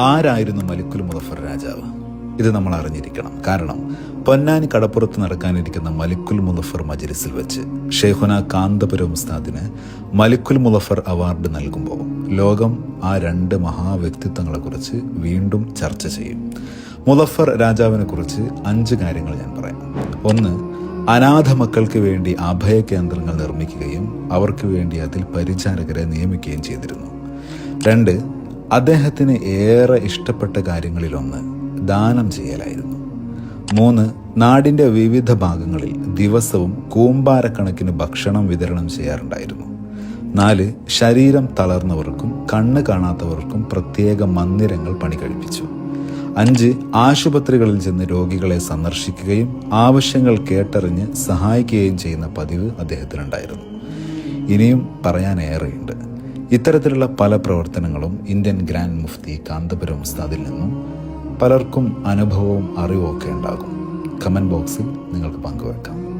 ആരായിരുന്നു മലിക്കുൽ മുദഫർ രാജാവ്? ഇത് നമ്മൾ അറിഞ്ഞിരിക്കണം. കാരണം പൊന്നാനി കടപ്പുറത്ത് നടക്കാനിരിക്കുന്ന മലിക്കുൽ മുദഫർ മജ്ലിസിൽ വെച്ച് ഷെയ്ഖുന കാന്തപുരം ഉസ്താദിന് മലിക്കുൽ മുദഫർ അവാർഡ് നൽകുമ്പോൾ ലോകം ആ രണ്ട് മഹാവ്യക്തിത്വങ്ങളെക്കുറിച്ച് വീണ്ടും ചർച്ച ചെയ്യും. മുദഫർ രാജാവിനെ കുറിച്ച് അഞ്ച് കാര്യങ്ങൾ ഞാൻ പറയാം. ഒന്ന് അനാഥ മക്കൾക്ക് വേണ്ടി അഭയ കേന്ദ്രങ്ങൾ നിർമ്മിക്കുകയും അവർക്ക് വേണ്ടി അതിൽ പരിചാരകരെ നിയമിക്കുകയും ചെയ്തിരുന്നു. രണ്ട് അദ്ദേഹത്തിന് ഏറെ ഇഷ്ടപ്പെട്ട കാര്യങ്ങളിലൊന്ന് ദാനം ചെയ്യലായിരുന്നു. മൂന്ന് നാടിന്റെ വിവിധ ഭാഗങ്ങളിൽ ദിവസവും കൂമ്പാരക്കണക്കിന് ഭക്ഷണം വിതരണം ചെയ്യാറുണ്ടായിരുന്നു. നാല് ശരീരം തളർന്നവർക്കും കണ്ണ് കാണാത്തവർക്കും പ്രത്യേക മന്ദിരങ്ങൾ പണി കഴിപ്പിച്ചു അഞ്ച് ആശുപത്രികളിൽ ചെന്ന് രോഗികളെ സന്ദർശിക്കുകയും ആവശ്യങ്ങൾ കേട്ടറിഞ്ഞ് സഹായിക്കുകയും ചെയ്യുന്ന പതിവ് അദ്ദേഹത്തിനുണ്ടായിരുന്നു. ഇനിയും പറയാനേറെയുണ്ട്. ഇത്തരത്തിലുള്ള പല പ്രവർത്തനങ്ങളും ഇന്ത്യൻ ഗ്രാൻഡ് മുഫ്തി കാന്തപുരം ഉസ്താദിൽ നിന്നും പലർക്കും അനുഭവവും അറിവും ഒക്കെ ഉണ്ടാകും. കമന്റ് ബോക്സിൽ നിങ്ങൾക്ക് പങ്കുവെക്കാം.